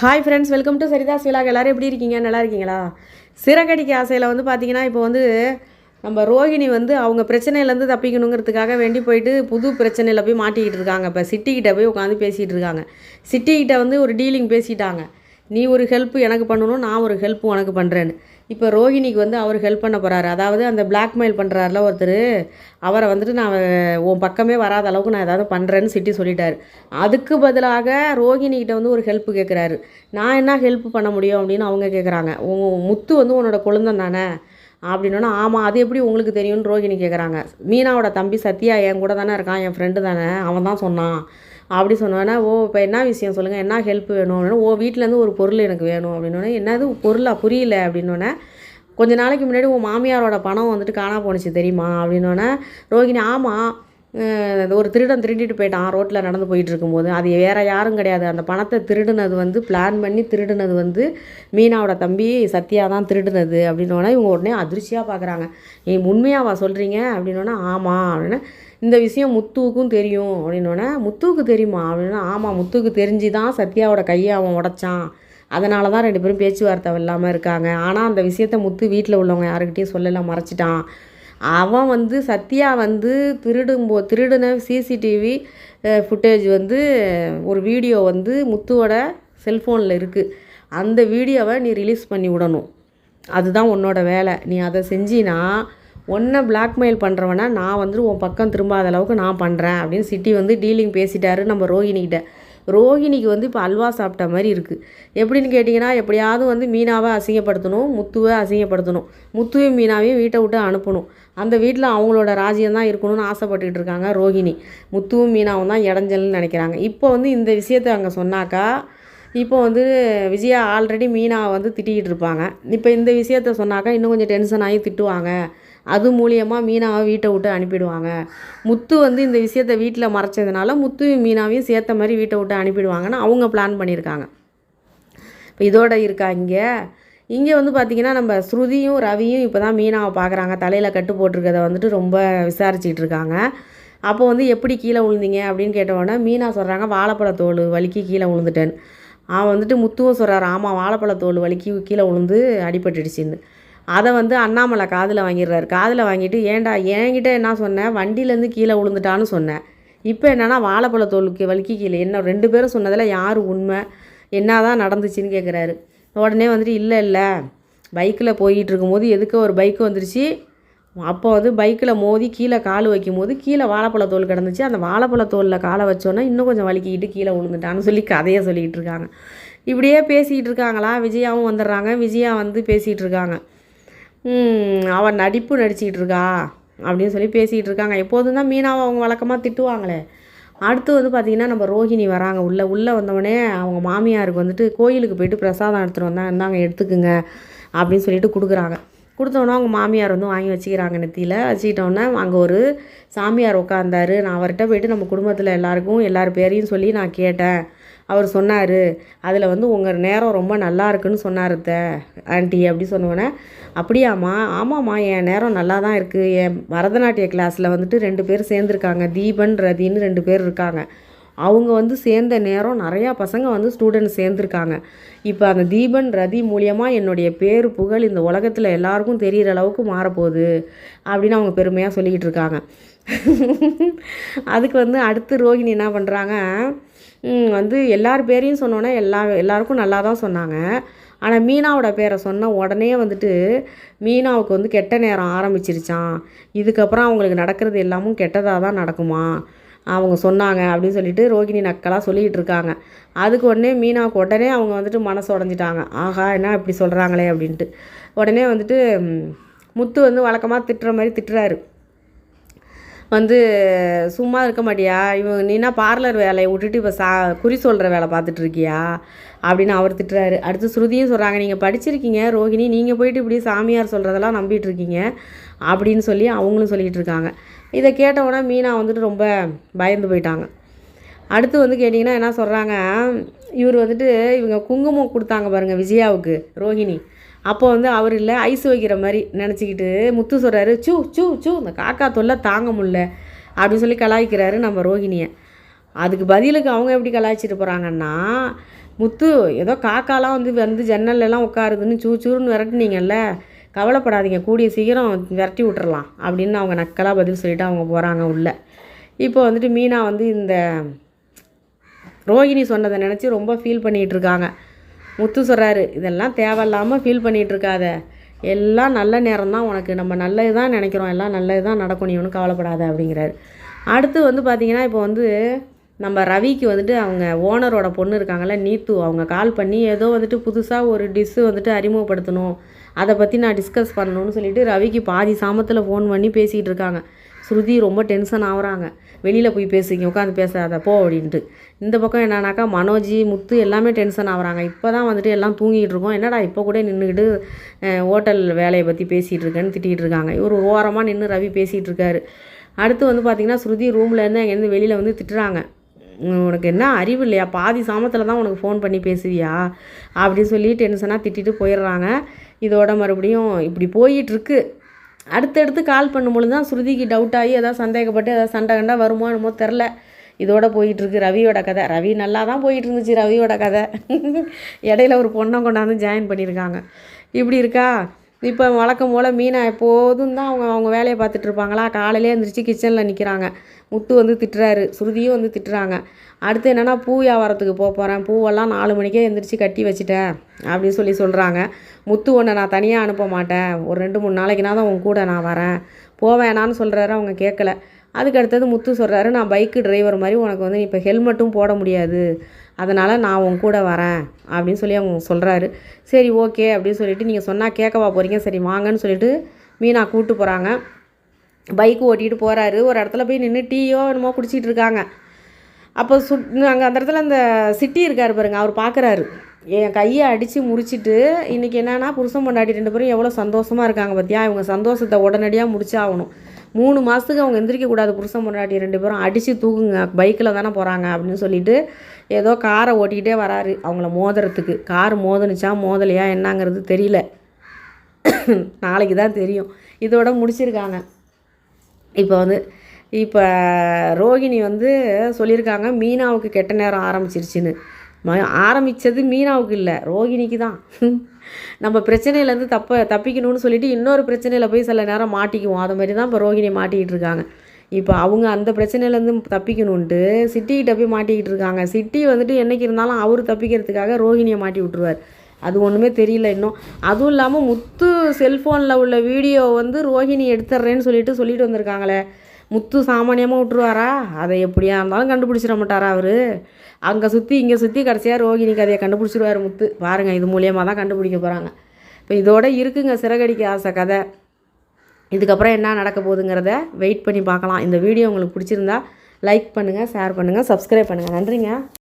Hi friends welcome to Saritha's vlog எல்லோரும் எப்படி இருக்கீங்க? நல்லா இருக்கீங்களா? சிறகடிக்க ஆசையில் வந்து பார்த்தீங்கன்னா இப்போ வந்து நம்ம ரோகிணி வந்து அவங்க பிரச்சனையிலேருந்து தப்பிக்கணுங்கிறதுக்காக வேண்டி போயிட்டு புது பிரச்சனையில் போய் மாட்டிக்கிட்டு இருக்காங்க. இப்போ சிட்டிக்கிட்ட போய் உட்காந்து பேசிகிட்டு இருக்காங்க. சிட்டிக்கிட்ட வந்து ஒரு டீலிங் பேசிட்டாங்க. நீ ஒரு ஹெல்ப் எனக்கு பண்ணணும் நான் ஒரு ஹெல்ப் உனக்கு பண்ணுறேன்னு இப்போ ரோகிணிக்கு வந்து அவர் ஹெல்ப் பண்ண போகிறாரு அதாவது அந்த பிளாக்மெயில் பண்ணுறாருல ஒருத்தர் அவரை வந்துட்டு நான் உன் பக்கமே வராத அளவுக்கு நான் ஏதாவது பண்ணுறேன்னு சிட்டி சொல்லிட்டாரு. அதுக்கு பதிலாக ரோஹிணிகிட்ட வந்து ஒரு ஹெல்ப் கேட்குறாரு நான் என்ன ஹெல்ப் பண்ண முடியும் அப்படின்னு அவங்க கேட்குறாங்க உன் முத்து வந்து உன்னோட குழந்தை தானே? அப்படின்னா ஆமாம் அது எப்படி உங்களுக்கு தெரியும்னு ரோகிணி கேட்குறாங்க மீனாவோட தம்பி சத்யா என் கூட தானே இருக்கான் என் ஃப்ரெண்டு தானே அவன் தான் சொன்னான். அப்படி சொன்னோன்னே ஓ இப்போ என்ன விஷயம் சொல்லுங்கள் என்ன ஹெல்ப் வேணும்? அப்படின்னா ஓ வீட்டிலேருந்து ஒரு பொருள் எனக்கு வேணும் அப்படின்னோடனே என்னது பொருளா? புரியல அப்படின்னோடனே கொஞ்ச நாளைக்கு முன்னாடி உன் மாமியாரோட பணம் வந்துட்டு காணா போணுச்சு தெரியுமா? அப்படின்னோடனே ரோகிணி ஆமாம் ஒரு திருடன் திருடிட்டு போயிட்டான். ரோட்டில் நடந்து போயிட்டு இருக்கும்போது அது வேறு யாரும் கிடையாது. அந்த பணத்தை திருடுனது வந்து பிளான் பண்ணி திருடுனது வந்து மீனாவோட தம்பி சத்யா தான் திருடுனது அப்படின்னோடனே இவங்க உடனே அதிர்ச்சியாக பார்க்குறாங்க நீ உண்மையாவா சொல்கிறீங்க அப்படின்னோடனே ஆமாம் அப்படின்னா இந்த விஷயம் முத்துவுக்கும் தெரியும் அப்படின்னோடனே முத்துவுக்கு தெரியுமா? அப்படின்னா ஆமாம் முத்துவுக்கு தெரிஞ்சு தான் சத்யாவோட கையை அவன் உடைச்சான். அதனால தான் ரெண்டு பேரும் பேச்சுவார்த்தை இல்லாமல் இருக்காங்க. ஆனால் அந்த விஷயத்த முத்து வீட்டில் உள்ளவங்க யாருக்கிட்டையும் சொல்லலை மறைச்சிட்டான். அவன் வந்து சத்யா வந்து திருடும்போ திருடின சிசிடிவி ஃபுட்டேஜ் வந்து ஒரு வீடியோ வந்து முத்துவோட செல்ஃபோனில் இருக்குது அந்த வீடியோவை நீ ரிலீஸ் பண்ணி விடணும். அதுதான் உன்னோட வேலை. நீ அதை செஞ்சினா ஒன்றை பிளாக்மெயில் பண்ணுறவனா நான் வந்து உன் பக்கம் திரும்பாத அளவுக்கு நான் பண்ணுறேன் அப்படின்னு சிட்டி வந்து டீலிங் பேசிட்டாரு நம்ம ரோஹிணிகிட்ட. ரோஹிணிக்கு வந்து இப்போ அல்வா சாப்பிட்ட மாதிரி இருக்குது எப்படின்னு கேட்டிங்கன்னா எப்படியாவது வந்து மீனாவை அசிங்கப்படுத்தணும் முத்துவை அசிங்கப்படுத்தணும் முத்துவையும் மீனாவையும் வீட்டை விட்டு அனுப்பணும். அந்த வீட்டில் அவங்களோட ராஜ்யம் தான் இருக்கணும்னு ஆசைப்பட்டுக்கிட்டு இருக்காங்க ரோஹிணி. முத்துவும் மீனாவும் தான் இடைஞ்சல்னு நினைக்கிறாங்க. இப்போ வந்து இந்த விஷயத்தை அங்கே சொன்னாக்கா இப்போ வந்து விஜயா ஆல்ரெடி மீனாவை வந்து திட்டிக்கிட்டு இருப்பாங்க. இப்போ இந்த விஷயத்த சொன்னாக்கா இன்னும் கொஞ்சம் டென்ஷன் ஆகி திட்டுவாங்க. அது மூலியமாக மீனாவை வீட்டை விட்டு அனுப்பிடுவாங்க. முத்து வந்து இந்த விஷயத்த வீட்டில் மறைச்சதுனால முத்துவும் மீனாவையும் சேர்த்த மாதிரி வீட்டை விட்டு அனுப்பிடுவாங்கன்னு அவங்க பிளான் பண்ணியிருக்காங்க. இப்போ இதோட இருக்கா இங்கே? இங்கே வந்து பார்த்திங்கன்னா நம்ம ஸ்ருதியும் ரவியும் இப்போ தான் மீனாவை பார்க்குறாங்க தலையில் கட்டு போட்டிருக்கத வந்துட்டு ரொம்ப விசாரிச்சிட்டு இருக்காங்க. அப்போ வந்து எப்படி கீழே விழுந்தீங்க அப்படின்னு கேட்டவுடனே மீனா சொல்கிறாங்க வாழைப்பழத்தோல் வலிக்கு கீழே விழுந்துட்டேன் அவன் வந்துட்டு முத்துவும் சொல்கிறார் ஆமாம் வாழைப்பழத்தோல் வலிக்கு கீழே விழுந்து அடிபட்டுடுச்சின்னு. அதை வந்து அண்ணாமலை காதில் வாங்கிடுறாரு. காதில் வாங்கிட்டு ஏன்டா என்கிட்ட என்ன சொன்னேன் வண்டியிலேருந்து கீழே விழுந்துட்டான்னு சொன்னேன் இப்போ என்னன்னா வாழைப்பழத்தோலுக்கு வலிக்கு கீழே. என்ன ரெண்டு பேரும் சொன்னதில் யார் உண்மை? என்ன தான் நடந்துச்சுன்னு கேட்குறாரு. உடனே வந்துட்டு இல்லை இல்லை. பைக்கில் போயிட்டு இருக்கும்போது எதுக்கு ஒரு பைக் வந்துருச்சு. அப்போ வந்து பைக்கில் மோதி கீழே கால் வைக்கும்போது கீழே வாழைப்பழத்தோல் கிடந்துச்சு. அந்த வாழைப்பழத்தோலில் காலை வச்சோன்னா இன்னும் கொஞ்சம் வலிக்கிட்டு கீழே விழுந்துட்டான்னு சொல்லி கதையை சொல்லிக்கிட்டு இருக்காங்க. இப்படியே பேசிகிட்டு இருக்காங்களா? விஜயாவும் வந்துடுறாங்க. விஜயா வந்து பேசிகிட்டு இருக்காங்க. அவன் நடிப்பு நடிச்சிக்கிட்டு இருக்கா அப்படின்னு சொல்லி பேசிகிட்டு இருக்காங்க எப்போதும் தான் மீனாவை அவங்க வழக்கமாக திட்டுவாங்களே. அடுத்து வந்து பார்த்திங்கன்னா நம்ம ரோஹிணி வராங்க. உள்ளே உள்ளே வந்தவொடனே அவங்க மாமியாருக்கு வந்துட்டு கோயிலுக்கு போயிட்டு பிரசாதம் எடுத்துகிட்டு வந்தாங்க இருந்தாங்க எடுத்துக்குங்க அப்படின்னு சொல்லிட்டு கொடுக்குறாங்க. கொடுத்தோன்னே அவங்க மாமியார் வந்து வாங்கி வச்சுக்கிறாங்க நெத்தியில். வச்சுக்கிட்டோன்னே அங்கே ஒரு சாமியார் உட்காந்தாரு நான் அவர்கிட்ட போயிட்டு நம்ம குடும்பத்தில் எல்லாருக்கும் எல்லார் பேரையும் சொல்லி நான் கேட்டேன். அவர் சொன்னார் அதில் வந்து உங்கள் நேரம் ரொம்ப நல்லா இருக்குன்னு சொன்னார் ஆண்டி அப்படி சொன்னோன்னே அப்படியாம்மா ஆமாம்மா என் நேரம் நல்லா தான் இருக்குது என் பரதநாட்டிய கிளாஸில் வந்துட்டு ரெண்டு பேர் சேர்ந்துருக்காங்க தீபன் ரதின்னு ரெண்டு பேர் இருக்காங்க. அவங்க வந்து சேர்ந்த நேரம் நிறையா பசங்க வந்து ஸ்டூடெண்ட்ஸ் சேர்ந்துருக்காங்க. இப்போ அந்த தீபன் ரதி மூலியமாக என்னுடைய பேர் புகழ் இந்த உலகத்தில் எல்லாருக்கும் தெரிகிற அளவுக்கு மாறப்போகுது அப்படின்னு அவங்க பெருமையாக சொல்லிக்கிட்டு இருக்காங்க. அதுக்கு வந்து அடுத்து ரோகிணி என்ன பண்ணுறாங்க வந்து எல்லார் பேரையும் சொன்னோன்னே எல்லா எல்லாருக்கும் நல்லா தான் சொன்னாங்க. ஆனால் மீனாவோட பேரை சொன்ன உடனே வந்துட்டு மீனாவுக்கு வந்து கெட்ட நேரம் ஆரம்பிச்சிருச்சான் இதுக்கப்புறம் அவங்களுக்கு நடக்கிறது எல்லாமும் கெட்டதாக தான் நடக்குமா? அவங்க சொன்னாங்க அப்படின்னு சொல்லிட்டு ரோகிணி நக்கலாக சொல்லிக்கிட்டு இருக்காங்க அதுக்கு உடனே மீனாவுக்கு உடனே அவங்க வந்துட்டு மனசு உடஞ்சிட்டாங்க. ஆஹா என்ன இப்படி சொல்கிறாங்களே அப்படின்ட்டு. உடனே வந்துட்டு முத்து வந்து வழக்கமாக திட்டுற மாதிரி திட்டுறாரு. வந்து சும்மா இருக்க மாட்டியா? இவங்க நீனா பார்லர் வேலையை விட்டுட்டு இப்போ சா குறி சொல்கிற வேலை பார்த்துட்டு இருக்கியா? அப்படின்னு அவர் திட்டுறாரு. அடுத்து ஸ்ருதியும் சொல்கிறாங்க நீங்கள் படிச்சிருக்கீங்க ரோஹிணி நீங்கள் போயிட்டு இப்படி சாமியார் சொல்கிறதெல்லாம் நம்பிட்டு இருக்கீங்க அப்படின்னு சொல்லி அவங்களும் சொல்லிகிட்டு இருக்காங்க. இதை கேட்ட உடனே மீனா வந்துட்டு ரொம்ப பயந்து போயிட்டாங்க. அடுத்து வந்து கேட்டிங்கன்னா என்ன சொல்கிறாங்க இவர் வந்துட்டு இவங்க குங்குமம் கொடுத்தாங்க பாருங்கள் விஜயாவுக்கு ரோஹிணி. அப்போ வந்து அவர் இல்லை ஐஸ் வைக்கிற மாதிரி நினச்சிக்கிட்டு முத்து சொல்கிறாரு சூ சூ சூ இந்த காக்கா தொல்லை தாங்க முடில அப்படின்னு சொல்லி கலாய்க்கிறாரு நம்ம ரோஹிணியை. அதுக்கு பதிலுக்கு அவங்க எப்படி கலாய்ச்சிட்டு போகிறாங்கன்னா முத்து ஏதோ காக்காலாம் வந்து வந்து ஜன்னல்லாம் உட்காருதுன்னு சூ சூன்னு விரட்டுனீங்கல்ல கவலைப்படாதீங்க கூடிய சீக்கிரம் விரட்டி விட்டுறலாம் அப்படின்னு அவங்க நக்கலாக பதில் சொல்லிவிட்டு அவங்க போகிறாங்க உள்ளே. இப்போ வந்துட்டு மீனா வந்து இந்த ரோகிணி சொன்னதை நினச்சி ரொம்ப ஃபீல் பண்ணிகிட்டு இருக்காங்க. முத்து சொல்கிறாரு இதெல்லாம் தேவையில்லாமல் ஃபீல் பண்ணிகிட்ருக்காத எல்லாம் நல்ல நேரம் தான் உனக்கு. நம்ம நல்லது தான் நினைக்கிறோம். எல்லாம் நல்லது தான் நடக்கும். நீ ஒன்றும் கவலைப்படாத. அப்படிங்கிறாரு. அடுத்து வந்து பார்த்திங்கன்னா இப்போ வந்து நம்ம ரவிக்கு வந்துட்டு அவங்க ஓனரோட பொண்ணு இருக்காங்கல்ல நீத்து. அவங்க கால் பண்ணி ஏதோ வந்துட்டு புதுசாக ஒரு டிஷ்ஷு வந்துட்டு அறிமுகப்படுத்தணும். அதை பற்றி நான் டிஸ்கஸ் பண்ணணும்னு சொல்லிட்டு ரவிக்கு பாதி சாமத்தில் ஃபோன் பண்ணி பேசிகிட்டு இருக்காங்க. ஸ்ருதி ரொம்ப டென்ஷன் ஆகுறாங்க. வெளியில் போய் பேசுங்க உட்காந்து பேசாத போ அப்படின்ட்டு. இந்த பக்கம் என்னன்னாக்கா மனோஜி முத்து எல்லாமே டென்ஷன் ஆகுறாங்க. இப்போ தான் வந்துட்டு எல்லாம் தூங்கிட்டு இருக்கோம். என்னடா இப்போ கூட நின்றுக்கிட்டு ஹோட்டல் வேலையை பற்றி பேசிகிட்டு இருக்கேன்னு திட்டிகிட்டு இருக்காங்க. இவர் ஓரமாக நின்று ரவி பேசிகிட்டு இருக்காரு. அடுத்து வந்து பார்த்திங்கன்னா ஸ்ருதி ரூமில் இருந்து அங்கேருந்து வெளியில் வந்து திட்டுறாங்க. உனக்கு என்ன அறிவு இல்லையா? பாதி சாமத்தில் தான் உனக்கு ஃபோன் பண்ணி பேசுவியா? அப்படின்னு சொல்லி டென்ஷனாக திட்டிட்டு போயிடுறாங்க. இதோட மறுபடியும் இப்படி போயிட்டுருக்கு அடுத்தடுத்து கால் பண்ணும்பொழுது தான் ஸ்ருதிக்கு டவுட் ஆகி ஏதாவது சந்தேகப்பட்டு ஏதாவது சண்டை கண்டா வருமோ என்னமோ தெரில இதோட போயிட்டுருக்கு ரவியோட கதை. ரவி நல்லா தான் போயிட்டு இருந்துச்சு ரவியோட கதை. இடையில ஒரு பொண்ணை கொண்டாந்து ஜாயின் பண்ணியிருக்காங்க. இப்படி இருக்கா? இப்போ வழக்கம் போல் மீனா எப்போதும் தான் அவங்க அவங்க வேலையை பார்த்துட்ருப்பாங்களா காலையிலே எழுந்திரிச்சு கிச்சனில் நிற்கிறாங்க முத்து வந்து திட்டுறாரு ஸ்ருதியும் வந்து திட்டுறாங்க. அடுத்து என்னென்னா பூ வியாபாரத்துக்கு போக போகிறேன் பூவெல்லாம் நாலு மணிக்கே எழுந்திரிச்சு கட்டி வச்சுட்டேன் அப்படின்னு சொல்லி சொல்கிறாங்க முத்து ஒன்றை நான் தனியாக அனுப்ப மாட்டேன். ஒரு ரெண்டு மூணு நாளைக்குனா தான் உன் கூட நான் வரேன். போவேணான்னு சொல்கிறாரு அவங்க கேட்கல. அதுக்கு அடுத்தது முத்து சொல்கிறாரு நான் பைக்கு டிரைவர் மாதிரி உனக்கு வந்து இப்போ ஹெல்மெட்டும் போட முடியாது. அதனால் நான் உன் கூட வரேன் அப்படின்னு சொல்லி அவங்க சொல்கிறாரு சரி ஓகே அப்படின்னு சொல்லிட்டு நீங்கள் சொன்னால் கேட்கவா போகிறீங்க சரி வாங்கன்னு சொல்லிட்டு மீனா கூப்பிட்டு போகிறாங்க பைக் ஓட்டிகிட்டு போகிறாரு ஒரு இடத்துல போய் நின்று டீயோ என்னமோ குடிச்சிட்டு இருக்காங்க. அப்போ சுட் அங்கே அந்த இடத்துல அந்த சிட்டி இருக்கார் பாருங்க அவர் பார்க்குறாரு என் கையை அடித்து முறிச்சிட்டு இன்றைக்கி என்னன்னா புருஷன் பொண்டாட்டி ரெண்டு பேரும் எவ்வளோ சந்தோஷமாக இருக்காங்க பார்த்தியா இவங்க சந்தோஷத்தை உடனடியாக முடிச்சாகணும். மூணு மாதத்துக்கு அவங்க எந்திரிக்கக்கூடாது புருஷன் பொண்டாட்டி ரெண்டு பேரும். அடித்து தூக்குங்க பைக்கில் தானே போகிறாங்க அப்படின்னு சொல்லிட்டு ஏதோ காரை ஓட்டிக்கிட்டே வராரு அவங்கள மோதுறதுக்கு. கார் மோதனுச்சா மோதலையா என்னங்கிறது தெரியல. நாளைக்கு தான் தெரியும். இதோட முடிச்சிருக்காங்க. இப்போ வந்து இப்போ ரோகிணி வந்து சொல்லியிருக்காங்க மீனாவுக்கு கெட்ட நேரம் ஆரம்பிச்சிருச்சுன்னு. ஆரம்பித்தது மீனாவுக்கு இல்லை ரோகிணிக்கு தான். நம்ம பிரச்சனையிலேருந்து தப்ப தப்பிக்கணும்னு சொல்லிட்டு இன்னொரு பிரச்சனையில் போய் சில நேரம் மாட்டிக்குவோம். அது மாதிரி தான் இப்போ ரோகிணி மாட்டிக்கிட்டு இருக்காங்க. இப்போ அவங்க அந்த பிரச்சனையிலேருந்து தப்பிக்கணுன்ட்டு சிட்டிக்கிட்ட போய் மாட்டிக்கிட்டு இருக்காங்க. சிட்டி வந்துட்டு என்னைக்கு இருந்தாலும் அவர் தப்பிக்கிறதுக்காக ரோகிணியை மாட்டி விட்டுருவார். அது ஒன்றுமே தெரியல இன்னும். அதுவும் இல்லாமல் முத்து செல்ஃபோனில் உள்ள வீடியோ வந்து ரோஹிணி எடுத்துட்றேன்னு சொல்லிட்டு சொல்லிட்டு வந்திருக்காங்களே. முத்து சாமானியமாக விட்ருவாரா அதை எப்படியா இருந்தாலும் கண்டுபிடிச்சிட மாட்டாரா அவர்? அங்கே சுற்றி இங்கே சுற்றி கடைசியாக ரோகிணி கதையை கண்டுபிடிச்சிருவாரு முத்து. பாருங்கள் இது மூலியமாக தான் கண்டுபிடிக்க போகிறாங்க இப்போ இதோட இருக்குங்க சிறகடிக்க ஆசை கதை. இதுக்கப்புறம் என்ன நடக்க போகுதுங்கிறத வெயிட் பண்ணி பார்க்கலாம். இந்த வீடியோ உங்களுக்கு பிடிச்சிருந்தா லைக் பண்ணுங்கள் ஷேர் பண்ணுங்கள் சப்ஸ்கிரைப் பண்ணுங்கள் நன்றிங்க.